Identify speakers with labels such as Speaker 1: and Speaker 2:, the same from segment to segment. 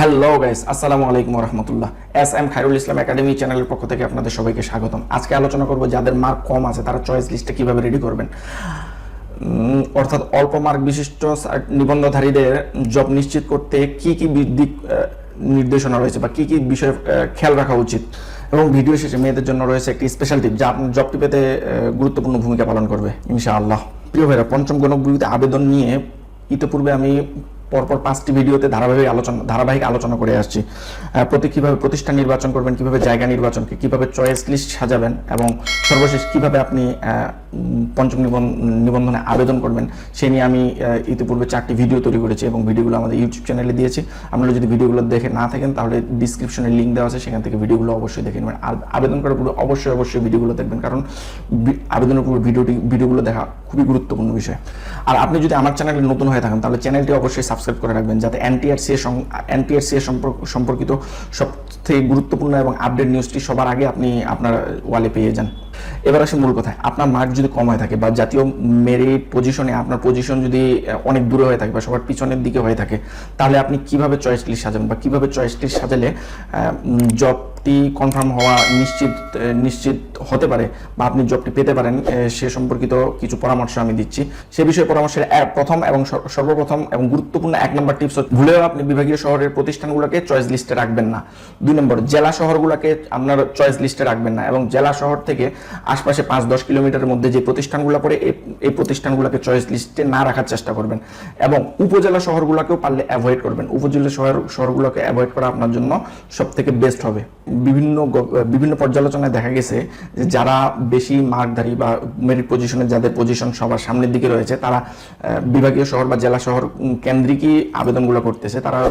Speaker 1: Hello guys আসসালামু আলাইকুম রহমতুল্লাহ S M Khairul Islam academy চ্যানেলের পক্ষ থেকে আপনাদের সবাইকে স্বাগতম। আজকে আলোচনা করব যাদের মার্ক কম আছে, তারা চয়েস লিস্টে কীভাবে রেডি করবেন। অর্থাৎ অল্প মার্ক বিশিষ্ট নিবন্ধধারীদের জব নিশ্চিত করতে কি কি দিক নির্দেশনা রয়েছে বা কি কি বিষয়ে খেয়াল রাখা উচিত। এবং ভিডিও শেষে মেয়েদের জন্য রয়েছে একটি স্পেশাল টিপ যা আপনার জবটি পেতে গুরুত্বপূর্ণ ভূমিকা পালন করবে, ইনশাআল্লাহ। প্রিয় ভাইরা, পঞ্চম গণবিরোধী আবেদন নিয়ে ইতিপূর্বে আমি পরপর পাঁচটি ভিডিওতে ধারাবাহিক আলোচনা ধারাবাহিক আলোচনা করে আসছি। প্রতি কীভাবে প্রতিষ্ঠান নির্বাচন করবেন, কীভাবে জায়গা নির্বাচনকে, কীভাবে চয়েস লিস্ট সাজাবেন এবং সর্বশেষ কীভাবে আপনি পঞ্চম নিবন্ধনে আবেদন করবেন, সে নিয়ে আমি ইতিপূর্বে চারটি ভিডিও তৈরি করেছি এবং ভিডিওগুলো আমাদের ইউটিউব চ্যানেলে দিয়েছি। আপনারা যদি ভিডিওগুলো দেখে না থাকেন, তাহলে ডিসক্রিপশনে লিঙ্ক দেওয়া আছে, সেখান থেকে ভিডিওগুলো অবশ্যই দেখে নেবেন। আবেদন করার পূর্বে অবশ্যই অবশ্যই ভিডিওগুলো দেখবেন, কারণ আবেদনের পূর্বে ভিডিওটি ভিডিওগুলো দেখা খুবই গুরুত্বপূর্ণ বিষয়। আর আপনি যদি আমার চ্যানেলে নতুন হয়ে থাকেন, তাহলে চ্যানেলটি অবশ্যই সাবস্ক্রাইব করে রাখবেন যাতে এনটিআরসি এনটিআরসি সম্পর্কিত সব থেকে গুরুত্বপূর্ণ এবং আপডেট নিউজটি সবার আগে আপনি আপনার ওয়ালে পেয়ে যান। এবার আসে মূল কথায়। আপনার মার্ক যদি কম হয়ে থাকে বা জাতীয় মেরিট পজিশনে আপনার পজিশন যদি অনেক দূরে হয়ে থাকে বা সবার পিছনের দিকে হয়ে থাকে, তাহলে আপনি কীভাবে চয়েস লিস্ট সাজাবেন বা কীভাবে চয়েস লিস্ট সাজালে জবটি কনফার্ম হওয়া নিশ্চিত নিশ্চিত হতে পারে বা আপনি জবটি পেতে পারেন সে সম্পর্কিত কিছু পরামর্শ আমি দিচ্ছি। সে বিষয়ে পরামর্শের প্রথম এবং সর্বপ্রথম এবং গুরুত্বপূর্ণ এক নম্বর টিপস ভুলেও আপনি বিভাগীয় শহরের প্রতিষ্ঠানগুলোকে চয়েস লিস্টে রাখবেন না। দুই নম্বর জেলা শহরগুলোকে আপনার চয়েস লিস্টে রাখবেন না এবং জেলা শহর থেকে আশপাশে পাঁচ দশ কিলোমিটারের মধ্যে যে প্রতিষ্ঠানগুলো পড়ে এই প্রতিষ্ঠানগুলোকে চয়েস লিস্টে না রাখার চেষ্টা করবেন এবং উপজেলা শহরগুলোকেও পারলে অ্যাভয়েড করবেন। উপজেলা শহর, শহরগুলোকে অ্যাভয়েড করা আপনার জন্য সব থেকে বেস্ট হবে। বিভিন্ন বিভিন্ন পর্যালোচনায় দেখা গেছে যে যারা বেশি মার্কধারী বা মেরিট পজিশনে যাদের পজিশন সবার সামনের দিকে রয়েছে, তারা বিভাগীয় শহর বা জেলা শহর কেন্দ্রিকই আবেদনগুলো করতেছে। তারা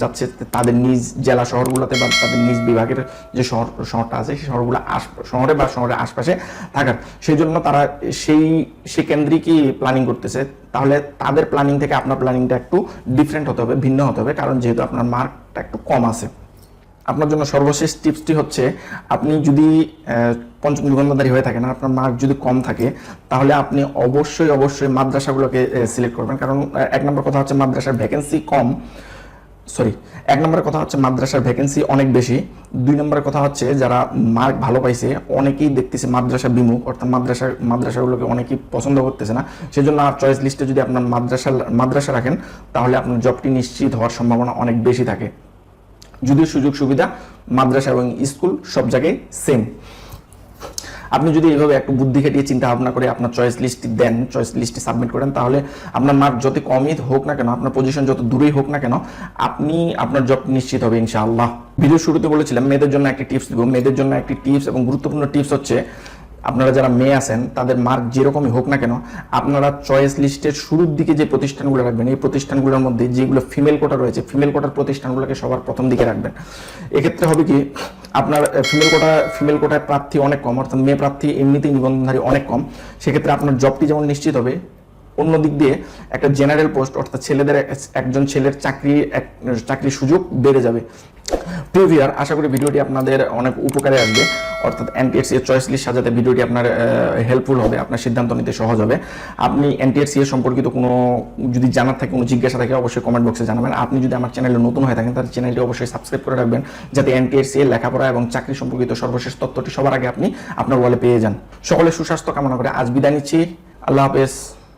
Speaker 1: চাচ্ছে তাদের নিজ জেলা শহরগুলোতে বা তাদের নিজ বিভাগের যে শহর, শহরটা আছে, সেই শহরগুলো আশ- শহরে বা শহরের আশপাশে থাকার। সেই জন্য তারা সেই সেই কেন্দ্রিকই প্ল্যানিং করতেছে। তাহলে তাদের প্ল্যানিং থেকে আপনার প্ল্যানিংটা একটু ডিফারেন্ট হতে হবে, ভিন্ন হতে হবে। কারণ যেহেতু আপনার মার্কটা একটু কম আছে। আপনার জন্য সর্বশেষ টিপসটি হচ্ছে, আপনি যদি পঞ্চম নিবন্ধনধারী হয়ে থাকেন আপনার মার্ক যদি কম থাকে, তাহলে আপনি অবশ্যই অবশ্যই মাদ্রাসাগুলোকে সিলেক্ট করবেন। কারণ এক নম্বর কথা হচ্ছে মাদ্রাসার ভ্যাকেন্সি কম। সরি এক নম্বরের কথা হচ্ছে মাদ্রাসার ভ্যাকেন্সি অনেক বেশি। দুই নম্বরের কথা হচ্ছে যারা মার্ক ভালো পাইছে, অনেকেই দেখতেছে মাদ্রাসা বিমুখ, অর্থাৎ মাদ্রাসা, মাদ্রাসাগুলোকে অনেকেই পছন্দ করতেছে না। সেজন্য আর চয়েস লিস্টে যদি আপনার মাদ্রাসা মাদ্রাসা রাখেন, তাহলে আপনার জবটি নিশ্চিত হওয়ার সম্ভাবনা অনেক বেশি থাকে। যদিও সুযোগ সুবিধা, মাদ্রাসা এবং স্কুল সব জায়গায় সেম আপনি যদি এইভাবে একটু বুদ্ধি খাটিয়ে চিন্তা ভাবনা করে আপনার চয়েস লিস্টটি দেন চয়েস লিস্টটি সাবমিট করেন, তাহলে আপনার মার্ক যত কমই হোক না কেন, আপনার পজিশন যত দূরেই হোক না কেন, আপনি আপনার জব নিশ্চিত হবে ইনশাআল্লাহ। ভিডিও শুরুতে বলেছিলাম, মেয়েদের জন্য একটি টিপস দিব। মেয়েদের জন্য একটি টিপস এবং গুরুত্বপূর্ণ টিপস হচ্ছে আপনারা যারা মেয়ে আছেন, তাদের মার্ক যেরকমই হোক না কেন, আপনারা চয়েস লিস্টের শুরুর দিকে যে প্রতিষ্ঠানগুলো রাখবেন, এই প্রতিষ্ঠানগুলোর মধ্যে যেগুলো ফিমেল কোটা রয়েছে ফিমেল কোটার প্রতিষ্ঠানগুলোকে সবার প্রথম দিকে রাখবেন। এক্ষেত্রে হবে কি, আপনার ফিমেল কোটা ফিমেল কোটায় প্রার্থী অনেক কম, অর্থাৎ মেয়ে প্রার্থী এমনিতেই নিবন্ধনধারী অনেক কম। সেক্ষেত্রে আপনার জবটি যেমন নিশ্চিত হবে, অন্য দিক দিয়ে একটা জেনারেল পোস্ট অর্থাৎ ছেলেদের এক- একজন ছেলের চাকরি চাকরির সুযোগ বেড়ে যাবে। প্রিভিয়ার আশা করি ভিডিওটি আপনাদের অনেক উপকারে আসবে। অর্থাৎ এনটিএসসি এর চয়েস লিস্ট সাজাতে ভিডিওটি আপনার হেল্পফুল হবে, আপনার সিদ্ধান্ত নিতে সহজ হবে। আপনি এনটিএসসি এর সম্পর্কিত কোনো, যদি জানার থাকে, কোনো জিজ্ঞাসা থাকে, অবশ্যই কমেন্ট বক্সে জানাবেন। আপনি যদি আমার চ্যানেলে নতুন হয়ে থাকেন, তাহলে চ্যানেলটি অবশ্যই সাবস্ক্রাইব করে রাখবেন, যাতে এনটিএসসি এর লেখাপড়া এবং চাকরি সম্পর্কিত সর্বশেষ তথ্যটি সবার আগে আপনি আপনার ওয়ালে পেয়ে যান। সকলে সুস্বাস্থ্য কামনা করে আজ বিদায় নিচ্ছি। আল্লাহ হাফেজ।